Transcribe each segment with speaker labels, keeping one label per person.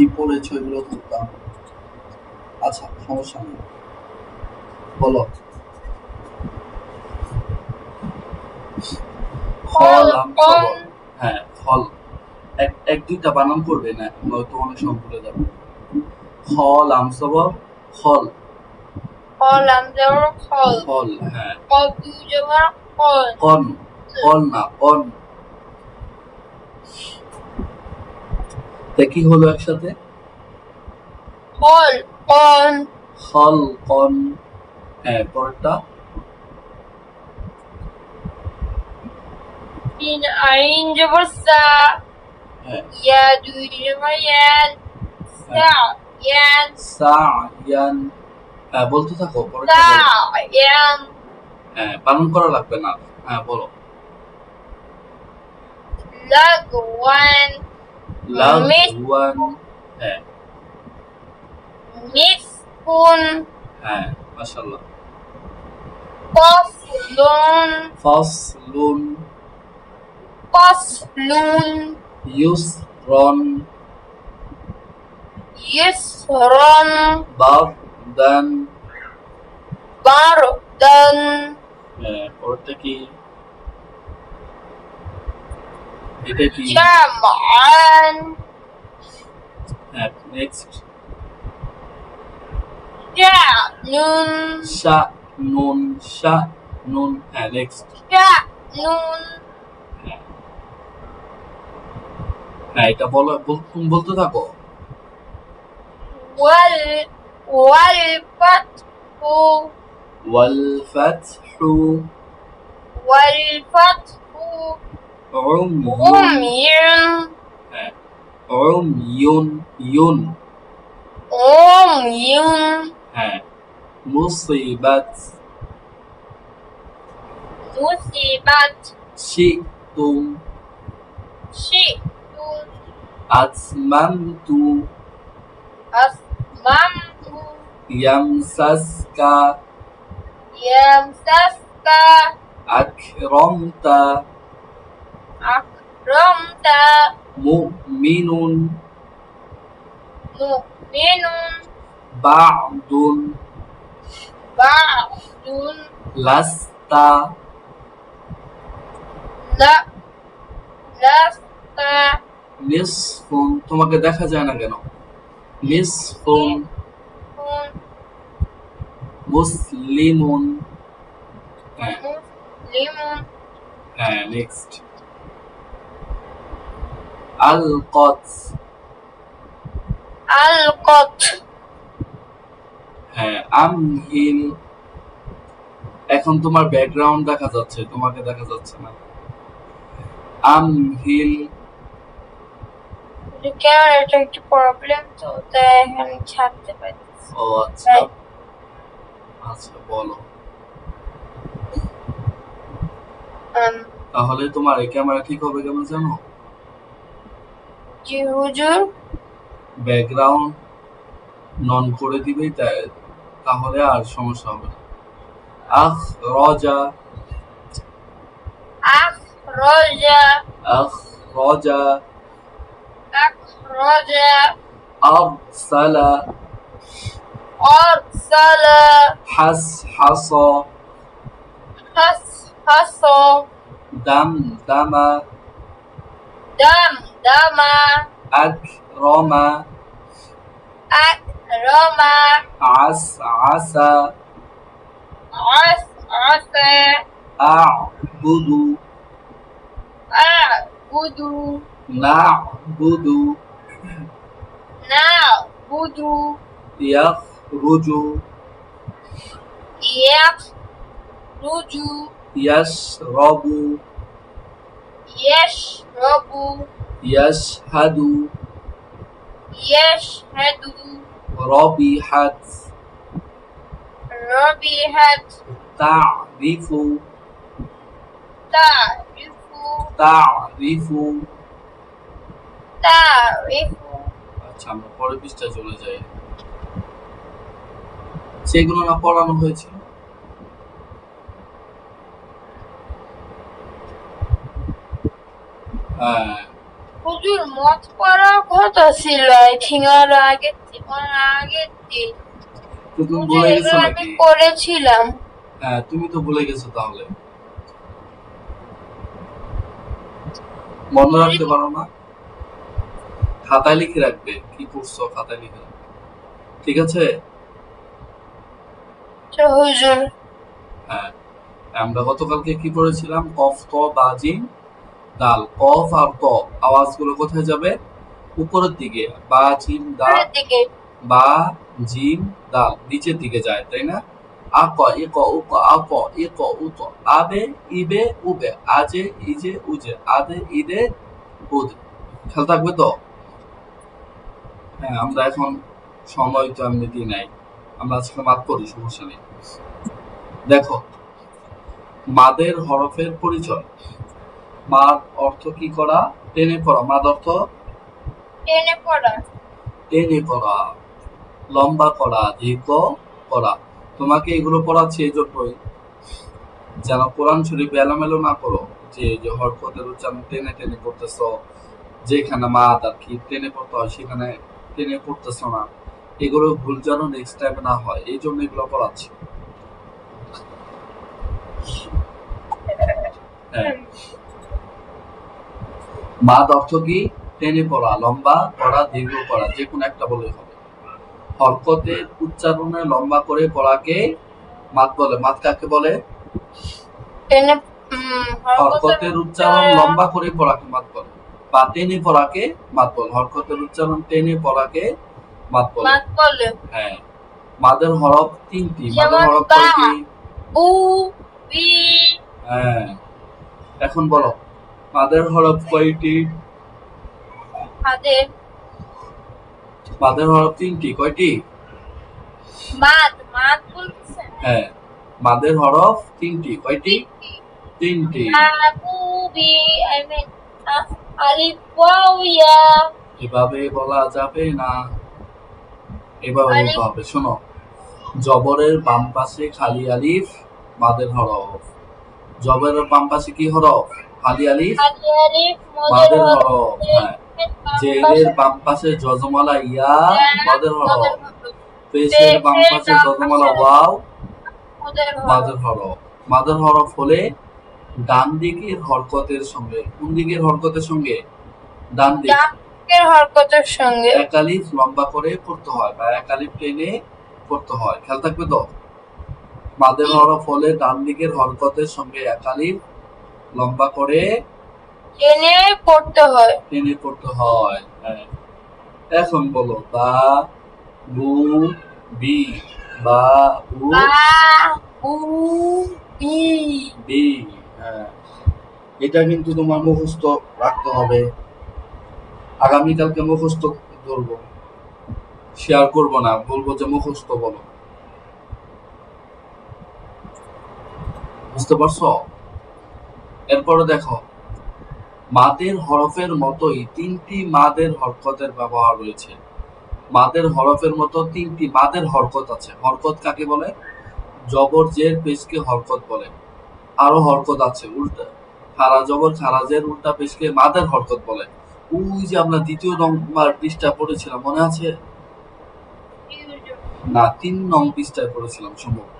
Speaker 1: কি পড়েছো এগুলো ধরতাম আচ্ছা সমস্যা নেই। বলো। ফল হ্যাঁ ফল। এক এক দুইটা বানান করবে না নয়তো অনেক সময় ভুলে যাবে। ফল আম সবর ফল।
Speaker 2: ফল ফল।
Speaker 1: ফল হ্যাঁ।
Speaker 2: জবর ফল।
Speaker 1: কন কন না কন তা কি হলো একসাথে?
Speaker 2: ফল কন।
Speaker 1: ফল কন হ্যাঁ পরেরটা
Speaker 2: তিন আইন জবর সা
Speaker 1: হ্যাঁ।
Speaker 2: ইয়া দুই জবর ইয়ান। সা ইয়ান।
Speaker 1: সায়ান হ্যাঁ বলতে থাকো পরেরটা
Speaker 2: ইয়ান।
Speaker 1: হ্যাঁ পালন করা লাগবে না। হ্যাঁ বলো।
Speaker 2: লাগওয়ান
Speaker 1: লাগুয়ান হ্যাঁ
Speaker 2: মিসকুন
Speaker 1: হ্যাঁ মাশাআল্লাহ
Speaker 2: কফলুন
Speaker 1: ফাসলুন
Speaker 2: কফলুন
Speaker 1: ইউসরন
Speaker 2: ইসরন
Speaker 1: বারদান
Speaker 2: বারদান
Speaker 1: হ্যাঁ পরেরটা কি এটা কি
Speaker 2: জামআন
Speaker 1: হ্যাঁ নেক্সট
Speaker 2: জানুন
Speaker 1: শা নুন শা নুন হ্যাঁ নেক্সট
Speaker 2: জানুন
Speaker 1: হ্যাঁ হ্যাঁ এটা বলো তুমি বলতে থাকো।
Speaker 2: ওয়াল ওয়াল ফাতহু
Speaker 1: ওয়াল ফাতহু
Speaker 2: ওয়াল ফাতহু
Speaker 1: উমিয়ুন হ্যাঁ উময়ুন ইউন
Speaker 2: উমিয়ুন
Speaker 1: হ্যাঁ মুসিবাত
Speaker 2: মুসিবাত
Speaker 1: শিতুম
Speaker 2: শিতুন
Speaker 1: আতমামতু
Speaker 2: আসমামতু
Speaker 1: ইয়ামসাসকা
Speaker 2: ইয়ামসাসকা
Speaker 1: আকরামতা
Speaker 2: আকরামতা
Speaker 1: মুমিনুন।
Speaker 2: মুমিনুন।
Speaker 1: বা'দুন।
Speaker 2: বা'দুন।
Speaker 1: লাস্তা।
Speaker 2: লা লাস্তা।
Speaker 1: নিসফুন। তোমাকে দেখা যায় না কেন?
Speaker 2: কুন
Speaker 1: মুসলিমুন। হ্যাঁ। হ্যাঁ নেক্সট আলকত
Speaker 2: আলকত
Speaker 1: হ্যাঁ আমহিল এখন তোমার ব্যাকগ্রাউন্ড দেখা যাচ্ছে তোমাকে দেখা যাচ্ছে না। আমহিল
Speaker 2: ক্যামেরাটা একটু প্রবলেম তো তাই এখানে ছাড়তে পারছি
Speaker 1: ও আচ্ছা। আচ্ছা বলো।
Speaker 2: Um,
Speaker 1: তাহলে তোমার এই ক্যামেরা ঠিক হবে কেমন জানো?
Speaker 2: জি হুজুর?
Speaker 1: ব্যাকগ্রাউন্ড নন করে দিবেই তাই তাহলে আর সমস্যা হবে না। আখ রজা। আখ রজা।
Speaker 2: আখরাজা
Speaker 1: আরসালা
Speaker 2: আরসালা
Speaker 1: হাস হাস।
Speaker 2: হাস হাস।
Speaker 1: দাম দামা।
Speaker 2: দাম দামা
Speaker 1: আকরমা
Speaker 2: আkrama
Speaker 1: আস আসা
Speaker 2: আস আসা
Speaker 1: আ'বুদু
Speaker 2: আ'বুদু
Speaker 1: না'বুদু
Speaker 2: না'বুদু
Speaker 1: ইয়াখরুজু ইয়াশরাবু ইয়াশহাদু
Speaker 2: ইয়াশহাদু
Speaker 1: রবিহাত
Speaker 2: রবিহাত
Speaker 1: তা'রিফু
Speaker 2: তারিফু
Speaker 1: তা'রিফু
Speaker 2: তারিফু
Speaker 1: আচ্ছা আমরা পরের পৃষ্ঠায় চলে যাই। সেগুলো না পড়ানো হয়েছিল
Speaker 2: হুজুর মত পড়ার কথা ছিল আই থিঙ্ক আর আগের দিন আগের দিন।
Speaker 1: তো তুমি ভুলে গেছো
Speaker 2: আমি
Speaker 1: নাকি?
Speaker 2: করেছিলাম।
Speaker 1: হ্যাঁ তুমি তো ভুলে গেছো তাহলে। মনে রাখতে পারো না। খাতায় লিখে রাখবে কি করছ খাতায় লিখে রাখবে। ঠিক আছে?
Speaker 2: হুজুর।
Speaker 1: হ্যাঁ আমরা গতকালকে কি পড়েছিলাম? কফ ত বাজিম দাল কফ আর ত আওয়াজগুলো কোথায় যাবে? উপরের দিকে। বা জিম দাল বা জিম দাল নিচের দিকে যায় তাই না? আ ক ই ক উ ক আ প ই ক উ ত। আবে ইবে উবে আজে ইজে উজে আদে ইদে উদে খেয়াল থাকবে তো? হ্যাঁ আমরা এখন সময় তো এমনিতেই নাই। আমরা আজকে মাত করি সমস্যা নেই। দেখো মাদের হরফের পরিচয়। মাদ অর্থ কি করা? টেনে পড়া। মাদ অর্থ?
Speaker 2: টেনে পড়া।
Speaker 1: টেনে করা লম্বা করা দীর্ঘ করা। তোমাকে এগুলো পড়াচ্ছি এই জন্যই। যেন কোরআন শরীফ এলোমেলো না করো যে যে হরকতের উচ্চারণ টেনে টেনে করতেছ যেখানে মাদ আর কি টেনে পড়তে হয় সেখানে টেনে পড়তেছ না। এগুলো ভুল যেন নেক্সট টাইম না হয়। এই জন্য এগুলো পড়াচ্ছি। হ্যাঁ। মাদ অর্থ কি? টেনে পড়া লম্বা পড়া দীর্ঘ পড়া যে কোনো একটা বলে হবে। হরকতের উচ্চারণে লম্বা করে পড়াকে মাত বলে। মাত কাকে বলে?
Speaker 2: টেনে
Speaker 1: হরকতের উচ্চারণ লম্বা করে পড়াকে মাত বলে বা টেনে পড়াকে মাত বলে। হরকতের উচ্চারণ টেনে পড়াকে মাত বলে। হ্যাঁ। মাদের হরফ তিনটি। মাদের হরফ। কয়টি? হ্যাঁ। এখন বলো। মাদের হরফ কয়টি
Speaker 2: হাদের
Speaker 1: মাদের হরফ তিনটি কয়টি?
Speaker 2: মাদ মাদ বলতেছেন
Speaker 1: হ্যাঁ মাদের হরফ তিনটি কয়টি? তিনটি।
Speaker 2: Abu B I mean Alif wow ইয়া।
Speaker 1: এভাবে বলা যাবে না। এভাবে। বলতে হবে। শোনো জবরের বাম পাশে খালি আলিফ মাদের হরফ জবরের বাম পাশে কি হরফ
Speaker 2: আলি? আলিফ
Speaker 1: মদের হরফ হ্যাঁ। জেরের বাম পাশে ইয়া মাদের হরফ পেশের বাম পাশে ওয়াও।
Speaker 2: মাদের
Speaker 1: হরফ হলে ডান দিকের হরকতের সঙ্গে কোন দিকের হরকতের সঙ্গে? ডান দিক।
Speaker 2: ডাকের হরকতের সঙ্গে।
Speaker 1: একালিফ লম্বা করে পড়তে হয় বা একালিফ টেনে পড়তে হয়। খেয়াল থাকবে তো? মাদের হরফ হলে ডান দিকের হরকতের সঙ্গে একালিফ লম্বা করে
Speaker 2: টেনে পড়তে হয়।
Speaker 1: টেনে পড়তে হয়। হ্যাঁ। এখন বলো বা বু বি বা বু
Speaker 2: বা বু বি।
Speaker 1: বি হ্যাঁ। এটা কিন্তু তোমার মুখস্থ রাখতে হবে। আগামীকালকে মুখস্থ ধরবো শেয়ার করব না বলব যে মুখস্থ বলো। বুঝতে পারছ? এরপরে দেখো, মাদের হরফের মতোই তিনটি মাদের হরকতের ব্যবহার রয়েছে। মাদের হরফের মতো তিনটি মাদের হরকত আছে। হরকত কাকে বলে? জবর জের পেশকে হরকত বলে। আরও হরকত আছে, উল্টা। খারা জবর খারাজের উল্টা পেশকে মাদের হরকত বলে। ওই যে আমরা দ্বিতীয় নম্বর পৃষ্ঠা পড়েছিলাম, মনে আছে? না, তিন নং পৃষ্ঠায় পড়েছিলাম, সম্ভব। হ্যাঁ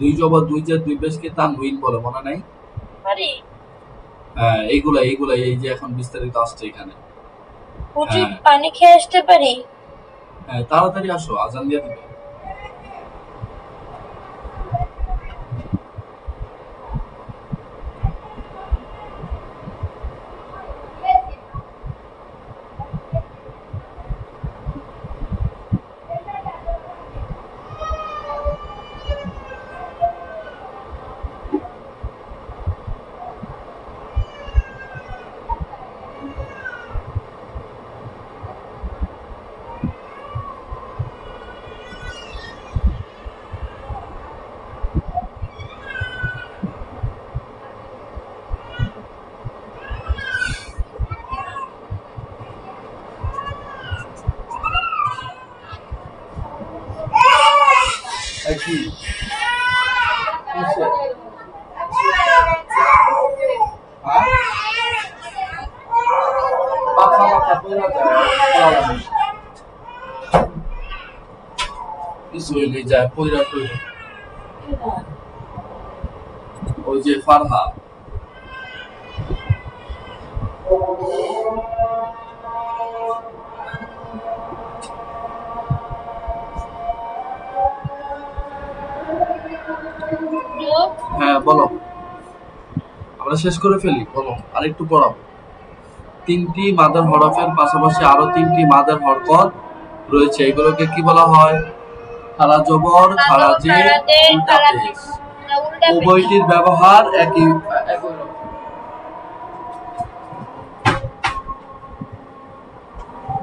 Speaker 1: দুই জবা দুই যে দুই পেশকে তানউইন বলে মনে নাই?
Speaker 2: আরে।
Speaker 1: হ্যাঁ এইগুলা এইগুলা এই যে এখন বিস্তারিত আসছে এখানে।
Speaker 2: হুজুর
Speaker 1: হ্যাঁ।
Speaker 2: পানি খেয়ে আসতে পারি?
Speaker 1: হ্যাঁ তাড়াতাড়ি আসো আজান দিয়ে দিবে এই কি? কিসে? হ্যাঁ? কিছু হইলে যায় টইরা ওই যে ফারহা হ্যাঁ বলো। আমরা শেষ করে ফেলি, বলো। আরেকটু পড়াবো তিনটি মাদার হরফের পাশাপাশি আরও তিনটি মাদার হরকত রয়েছে। এগুলোকে কি বলা হয়? খারা জবর খারা উভয়টির ব্যবহার একই একই রকম।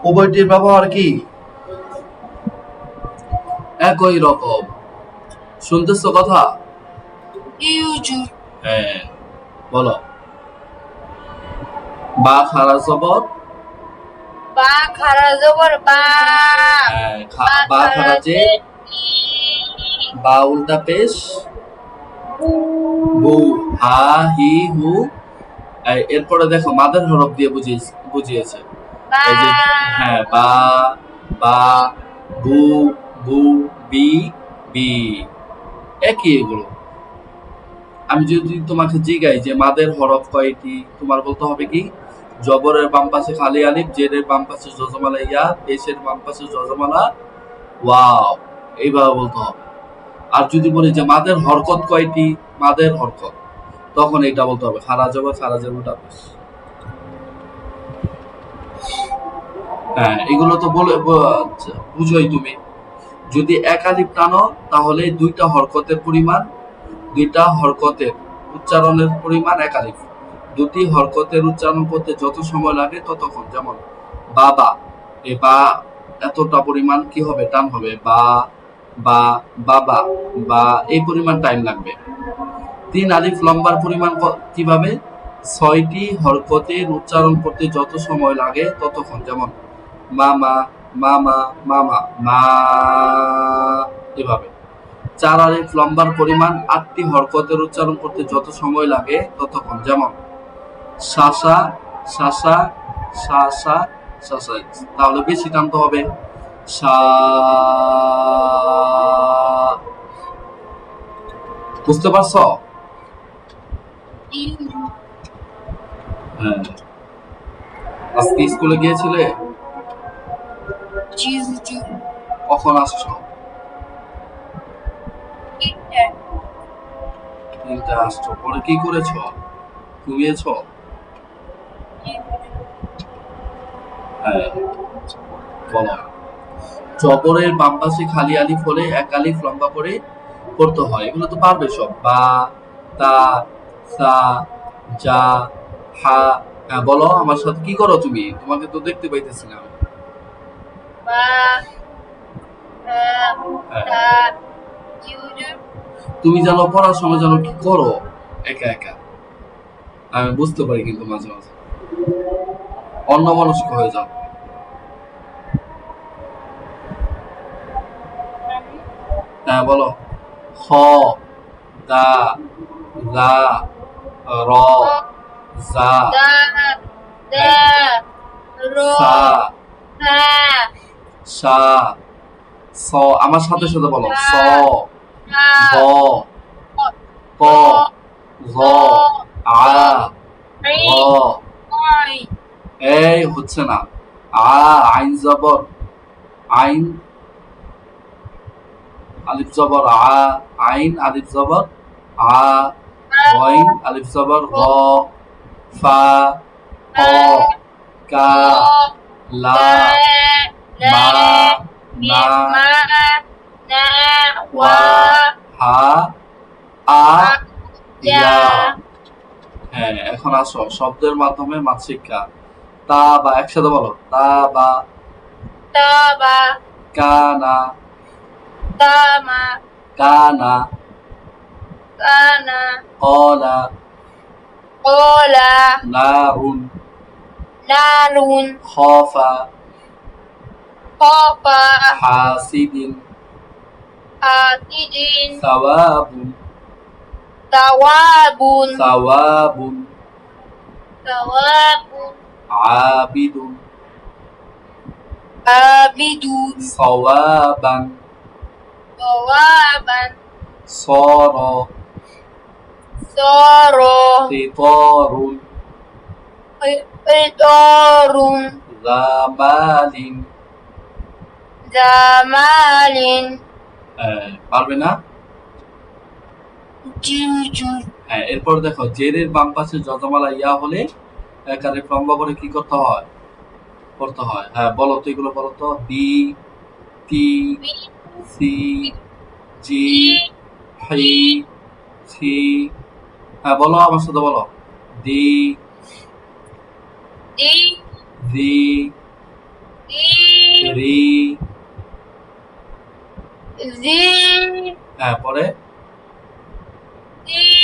Speaker 1: উভয়টির ব্যবহার কি? একই রকম। শুনতেছো কথা? হ্যাঁ বলো। বা খারা জবর?
Speaker 2: বা খারা জবর বা।
Speaker 1: হ্যাঁ, বা খারা জে বা উল্টা পেশ? বু হা হি হু। এরপরে দেখো মাদার হরফ দিয়ে বুঝিয়ে বুঝিয়েছে।
Speaker 2: বা।
Speaker 1: এই যে হ্যাঁ বা বা বু বু বি বি। একই এগুলো। আমি যদি তোমাকে জিগাই যে মাদের হরফ কয়টি তোমার বলতে হবে কি? জবরের বাম পাশে খালি আলিফ জেরের বাম পাশে জজমালা ইয়া পেশের বাম পাশে জজমালা ওয়াও। এইভাবে বলতে হবে। আর যদি বলি যে মাদের হরকত কয়টি? মাদের হরকত। তখন এটা বলতে হবে। খারা জবর খারা জবরটা পেশ হ্যাঁ এগুলো তো বলে বুঝোই তুমি। যদি একাধিক টানো, তাহলে দুইটা হরকতের পরিমাণ, দুইটা হরকতের উচ্চারণের পরিমাণ একাধিক দুটি হরকতের উচ্চারণ করতে যত সময় লাগে ততক্ষণ। যেমন, বাবা, এ বা, এতটা পরিমাণ কি হবে? টান হবে। বা বা বাবা বা এই পরিমাণ টাইম লাগবে তিন আলিফ লম্বার পরিমাণ কীভাবে ছয়টি হরকতের উচ্চারণ করতে যত সময় লাগে ততক্ষণ যেমন মামা মামা মামা মা এভাবে চার আলিফ লম্বার পরিমাণ আটটি হরকতের উচ্চারণ করতে যত সময় লাগে ততক্ষণ যেমন শাসা শাসা শাসা শাসা তাহলে বেশি টানতে হবে বুঝতে পারছ? হ্যাঁ। আজকে স্কুলে গিয়েছিলে? কখন আসছো? তিনটা। আসছো। পরে কি করেছ? ঘুমিয়েছো? হ্যাঁ। বলো। জবরের বাম পাশে খালি আলিফ হলে এক আলিফ লম্বা করে করতে হয়। এগুলো তো পারবে সব। বা তা সা যা হা হ্যাঁ বলো আমার সাথে কি করো তুমি? তোমাকে তো দেখতে পাইতেছি না হ্যাঁ। তুমি জানো পড়ার সময় জানো কি করো? একা একা। আমি বুঝতে পারি কিন্তু মাঝে মাঝে। অন্য মানুষ হয়ে যাও। হ্যাঁ বলো। খ দা লা র জা
Speaker 2: দা দা র
Speaker 1: সা সা স আমার সাথে সাথে বলো। স ব ক গ আ গ এই হচ্ছে না। আ আইন জবর। আইন আলিফ জবর আ আইন আলিফ জবর আ গইন আলিফ জবর গ ফা ক কা লা মা না
Speaker 2: ওয়া
Speaker 1: হা আ ইয়া। হ্যাঁ এখন আসো শব্দের মাধ্যমে মাত শিক্ষা তা বা একসাথে বলো। তা বা
Speaker 2: তাবা
Speaker 1: কানা
Speaker 2: Kama.
Speaker 1: Kana.
Speaker 2: Kana.
Speaker 1: Kola.
Speaker 2: Kola.
Speaker 1: Narun.
Speaker 2: Narun.
Speaker 1: Khofa.
Speaker 2: Khofa.
Speaker 1: Hasidin.
Speaker 2: Hasidin.
Speaker 1: Sawabun.
Speaker 2: Sawabun.
Speaker 1: Sawabun.
Speaker 2: Sawabun.
Speaker 1: Abidun.
Speaker 2: Abidun.
Speaker 1: Sawaban.
Speaker 2: ثوابا
Speaker 1: صار
Speaker 2: صار
Speaker 1: قطار
Speaker 2: قطار
Speaker 1: ذا مال
Speaker 2: ذا مال
Speaker 1: আহ, পারবে না
Speaker 2: جوجو
Speaker 1: হ্যাঁ এরপর দেখো জেরের বাম পাশে যজমালা ইয়া হলে একারে লম্বা করে কি করতে হয় করতে হয় হ্যাঁ বলো তো এগুলো বলো তো B T C G he C. হ্যাঁ বলো আমার সাথে বলো। দি দি রি
Speaker 2: জি।
Speaker 1: হ্যাঁ পরে? জি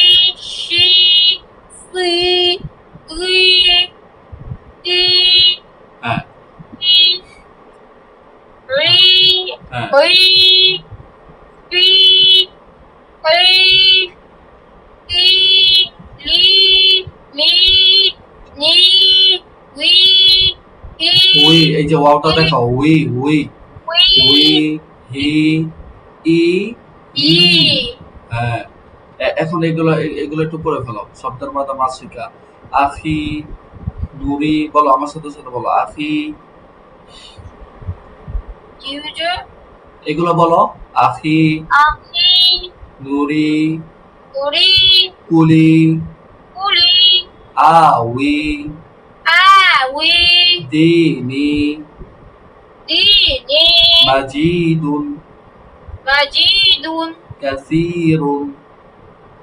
Speaker 1: শব্দ দেখো we
Speaker 2: we
Speaker 1: we he E
Speaker 2: E
Speaker 1: হ্যাঁ এখন এগুলো এগুলো একটু পড়ে ফেলো শব্দের মাদা মাসিকা বলো আমার সাথে সাথে বলো এগুলো বলো আখি
Speaker 2: আখি
Speaker 1: কুলি
Speaker 2: কুলি
Speaker 1: আউই
Speaker 2: উই
Speaker 1: দিনি مجيد
Speaker 2: مجيد
Speaker 1: مجيد
Speaker 2: كثير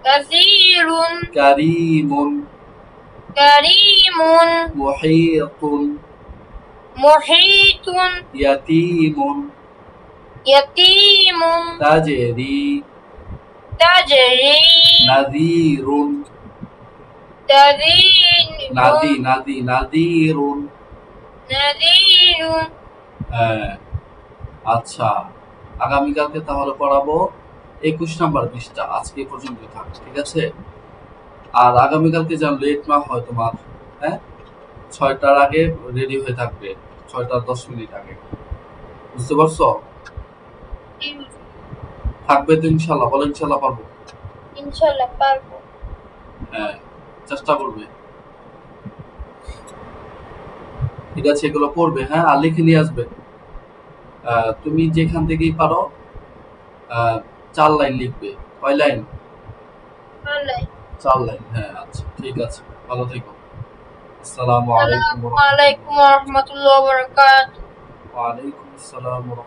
Speaker 1: كثير
Speaker 2: كريم
Speaker 1: كريم
Speaker 2: محيط
Speaker 1: محيط
Speaker 2: يتيم
Speaker 1: يتيم
Speaker 2: تجري
Speaker 1: تجري
Speaker 2: نذير
Speaker 1: تذير نذير نذير
Speaker 2: نذير
Speaker 1: হ্যাঁ। আচ্ছা আগামীকালকে তাহলে পড়াবো একুশ নাম্বার পৃষ্ঠা আজকে পর্যন্ত থাক ঠিক আছে? আর আগামীকালকে যেন লেট না হয় তোমার হ্যাঁ? ছয়টার আগে রেডি হয়ে থাকবে ছয়টার দশ মিনিট আগে। বুঝতে পারছ? থাকবে তো ইনশাল্লাহ বলো ইনশাল্লাহ পারব।
Speaker 2: ইনশাল্লাহ পারব।
Speaker 1: হ্যাঁ চেষ্টা করবে। ঠিক আছে এগুলো পড়বে হ্যাঁ আর লিখে নিয়ে আসবে। তুমি যেখান থেকেই পারো চার লাইন লিখবে। কয় লাইন? চার লাইন। হ্যাঁ আচ্ছা ঠিক আছে ভালো থেকো। আসসালামু আলাইকুম
Speaker 2: ওয়া রাহমাতুল্লাহি ওয়া বারাকাতুহু।
Speaker 1: ওয়ালাইকুম আসসালাম ওয়া